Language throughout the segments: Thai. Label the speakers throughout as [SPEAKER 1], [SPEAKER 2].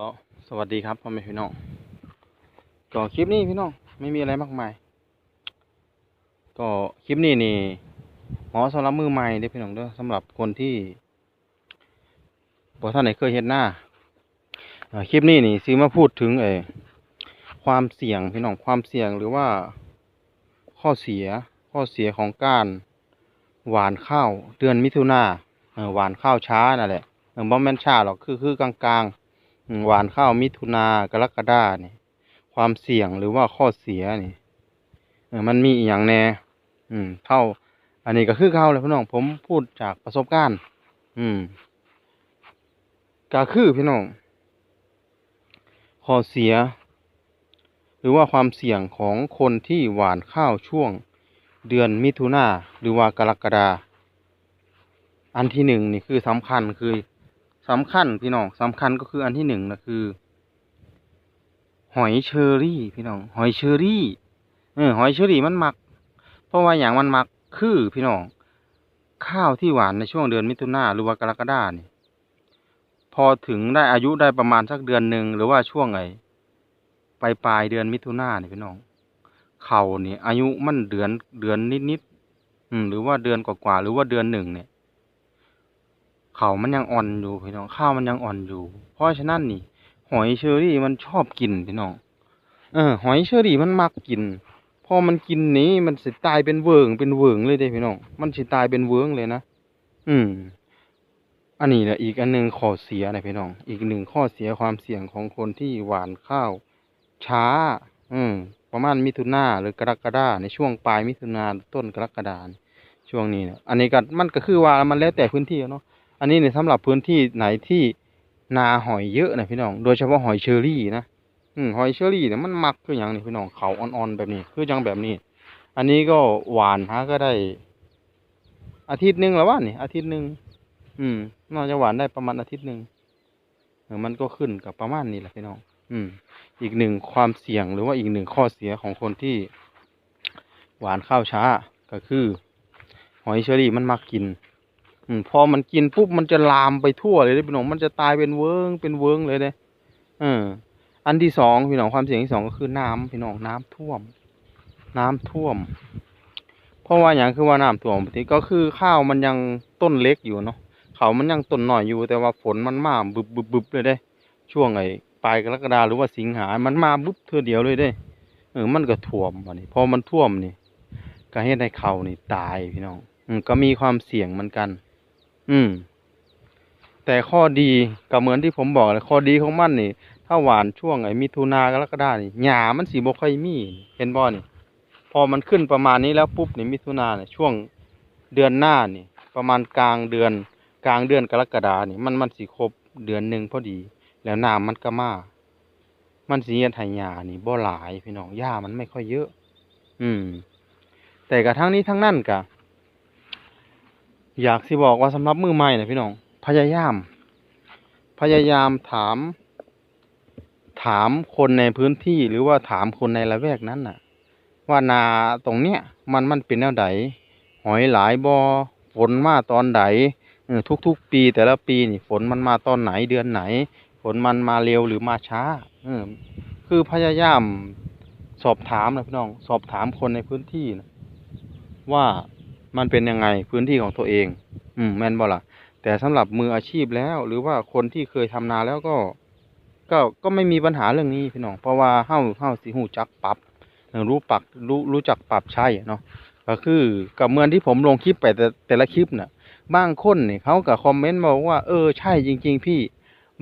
[SPEAKER 1] ก็สวัสดีครับพ่อแม่พี่น้องก็คลิปนี้พี่น้องไม่มีอะไรมากมาย ก็คลิปนี้นี่หมอสำหรับมือใหม่เด้พี่น้องเด้อสำหรับคนที่บ่ท่านไหนเคยเห็นหน้าคลิปนี้นี่ซื้อมาพูดถึงเออความเสี่ยงพี่น้องความเสี่ยงหรือว่าข้อเสียข้อเสียของการหวานข้าวเดือนมิถุนาหวานข้าวช้านั่นแหละเออบ่แม่นช้าหรอกคือคือกลางๆ หวานข้าวมิถุนากรกฎาเนี่ยความเสี่ยงหรือว่าข้อเสียนี่มันมีอย่างแน่อืมเท่าอันนี้ก็คือเขาเลยพี่น้อง ผมพูดจากประสบการณ์ อืมก็คือพี่น้องข้อเสีย หรือว่าความเสี่ยงของคนที่หวานข้าวช่วง เดือนมิถุนาหรือว่ากรกฎาอันที่หนึ่งนี่คือสำคัญคือ สำคัญพี่น้องสำคัญก็คืออันที่หนึ่งนะคือ หอยเชอรี่ พี่น้อง หอยเชอรี่เออหอยเชอรี่มันมัก เพราะว่าอย่างมันมักคือพี่น้อง ข้าวที่หวานในช่วงเดือนมิถุนาหรือว่ากรกฎาเนี่ยพอถึงได้อายุได้ประมาณสักเดือนหนึ่งหรือว่าช่วงไงปลายปลายเดือนมิถุนาเนี่ยพี่น้องเขาเนี่ยอายุมันเดือนเดือนนิดนิดๆหรือว่าเดือนกว่าๆหรือว่าเดือนหนึ่งเนี่ย เขามันยังอ่อนอยู่พี่น้องข้าวมันยังอ่อนอยู่ เพราะฉะนั้นนี่ หอยเชอรี่มันชอบกินพี่น้องเออหอยเชอรี่มันมักกินพอมันกินนี้มันสิตายเป็นเวิงเป็นเวิงเลยเด้พี่น้องมันสิตายเป็นเวิงเลยนะอืม อันนี้แหละอีกอันหนึ่งข้อเสียนะพี่น้อง อีกหนึ่งข้อเสียความเสี่ยงของคนที่หวานข้าว ช้า อืม ประมาณมิถุนาหรือกรกฎาในช่วงปลายมิถุนาต้นกรกฎาช่วงนี้เนี่ยอันนี้ก็มันก็คือว่ามันแล้วแต่พื้นที่เนาะ อันนี้เนี่ยสำหรับพื้นที่ไหนที่นาหอยเยอะนะพี่น้อง โดยเฉพาะหอยเชอรี่นะอืมหอยเชอรี่เนี่ยมันมักคืออย่างนี้พี่น้องเขาอ่อนๆแบบนี้ คือจังแบบนี้ อันนี้ก็หวานฮะก็ได้ อาทิตย์หนึ่งแล้ววะนี่อาทิตย์หนึ่งอืมน่าจะหวานได้ประมาณอาทิตย์หนึ่งเออมันก็ขึ้นกับประมาณนี้แหละพี่น้อง อืม อีกหนึ่งความเสี่ยงหรือว่าอีกหนึ่งข้อเสียของคนที่หวานข้าวช้าก็คือ หอยเชอรี่มันมักกิน พอมันกินปุ๊บมันจะลามไปทั่วเลยพี่น้องมันจะตายเป็นเวิงเป็นเวิงเลยเด้เออ อันที่สองพี่น้องความเสี่ยงที่สองก็คือน้ำพี่น้องน้ำท่วม น้ำท่วม เพราะว่าอย่างคือว่าน้ำท่วมปกติก็คือข้าวมันยังต้นเล็กอยู่เนาะเขามันยังต้นหน่อยอยู่ แต่ว่าฝนมันมาบึบบึบบึบเลยเด้ช่วงไอ้ปลายกรกฎาหรือว่าสิงหา มันมาบึบเทื่อเดียวเลยเด้ เออ มันก็ท่วมวันนี้พอมันท่วมนี่ก็เฮ็ดให้เขานี่ตายพี่น้องอืก็มีความเสี่ยงเหมือนกัน อืม แต่ข้อดีก็เหมือนที่ผมบอกเลยข้อดีของมันนี่ ถ้าหวานช่วงไอ้มิถุนากรกฎานี่หญ้ามันสิบ่ค่อยมี เห็นบ่นี่ พอมันขึ้นประมาณนี้แล้วปุ๊บนี่มิถุนาเนี่ยช่วงเดือนหน้านี่ ประมาณกลางเดือน กลางเดือนกรกฎานี่ มันมันสิครบเดือนหนึ่งพอดี แล้วน้ำมันก็มามันสิเฮ็ดให้หญ้านี่บ่หลายพี่น้องหญ้ามันไม่ค่อยเยอะ อืม แต่กระทั้งนี้ทั้งนั้นก็ อยากสิบอกว่าสำหรับมือใหม่นะพี่น้อง พยายาม พยายามถาม ถามคนในพื้นที่หรือว่าถามคนในละแวกนั้นน่ะ ว่านาตรงเนี้ยมันมันเป็นแนวใดหอยหลายบ่ฝนมาตอนใดเออทุกๆปีแต่ละปีนี่ฝนมันมาตอนไหนเดือนไหน ฝนมันมาเร็วหรือมาช้าอคือพยายามสอบถามนะพี่น้อง สอบถามคนในพื้นที่นะว่า มันเป็นยังไงพื้นที่ของตัวเอง อืมแม่นบ่ล่ะ แต่สำหรับมืออาชีพแล้ว หรือว่าคนที่เคยทำนาแล้วก็ ก็ก็ไม่มีปัญหาเรื่องนี้พี่น้องเพราะว่าเฮาเฮาสิฮู้จักปรับรู้ปักรู้รู้จักปรับใช้อะเนาะก็คือกับเมื่อที่ผมลงคลิปไปแต่แต่ละคลิปเน่ะบางคนเนี่ยเขาก็คอมเมนต์มาบอกว่าเออใช่จริง ๆ พี่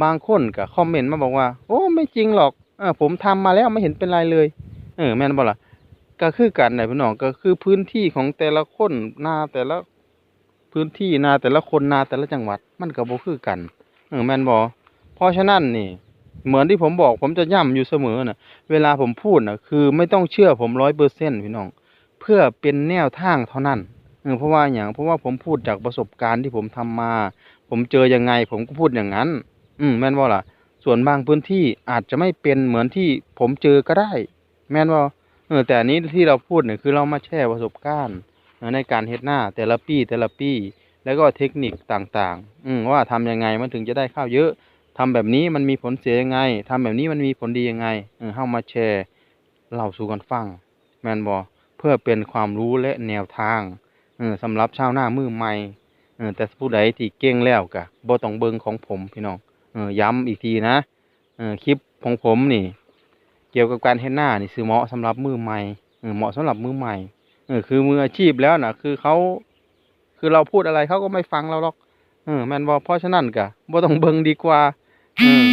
[SPEAKER 1] บางคนก็คอมเมนต์มาบอกว่า โอ้ไม่จริงหรอกเออผมทำมาแล้วไม่เห็นเป็นไรเลย เออแม่นบ่ล่ะ ก็คือกันน่ะพี่น้องก็คือพื้นที่ของแต่ละคนนาแต่ละพื้นที่นาแต่ละคนนาแต่ละจังหวัด มันก็บ่คือกันเออแมนบ่เพราะฉะนั้นนี่ เหมือนที่ผมบอกผมจะย้ำอยู่เสมอน่ะเวลาผมพูดนะคือไม่ต้องเชื่อผมร้อยเปอร์เซ็นพี่น้อง เพื่อเป็นแนวทางเท่านั้นเออเพราะว่าอย่างเพราะว่าผมพูดจากประสบการณ์ที่ผมทำมา ผมเจอยังไง ผมก็พูดอย่างนั้น อืมแม่นบ่ล่ะ ส่วนบางพื้นที่อาจจะไม่เป็นเหมือนที่ผมเจอก็ได้ แม่นบ่เออแต่อันนี้ที่เราพูดเนี่ยคือเรามาแชร์ประสบการณ์ในการเฮ็ดหน้าแต่ละปีแต่ละปีแล้วก็เทคนิคต่างๆ อืว่าทำยังไงมันถึงจะได้ข้าวเยอะทำแบบนี้มันมีผลเสียยังไงทำแบบนี้มันมีผลดียังไงเออเฮามาแชร์เล่าสู่กันฟัง แมนบ่เพื่อเป็นความรู้และแนวทางเออสำหรับชาวหน้ามือใหม่เออแต่ผู้ใดที่เก่งแล้วก็บ่ต้องเบิงของผมพี่น้องเออย้ำอีกทีนะเออคลิปของผมนี่ เกี่ยวกับการเฮ็ดนานี่คือเหมาะสำหรับมือใหม่เหมาะสำหรับมือใหม่เออคือมืออาชีพแล้วนะคือเขาคือเราพูดอะไรเขาก็ไม่ฟังเราหรอกเออแมนบ่เพราะฉะนั้นกะบ่ต้องเบิ่งดีกว่า อืม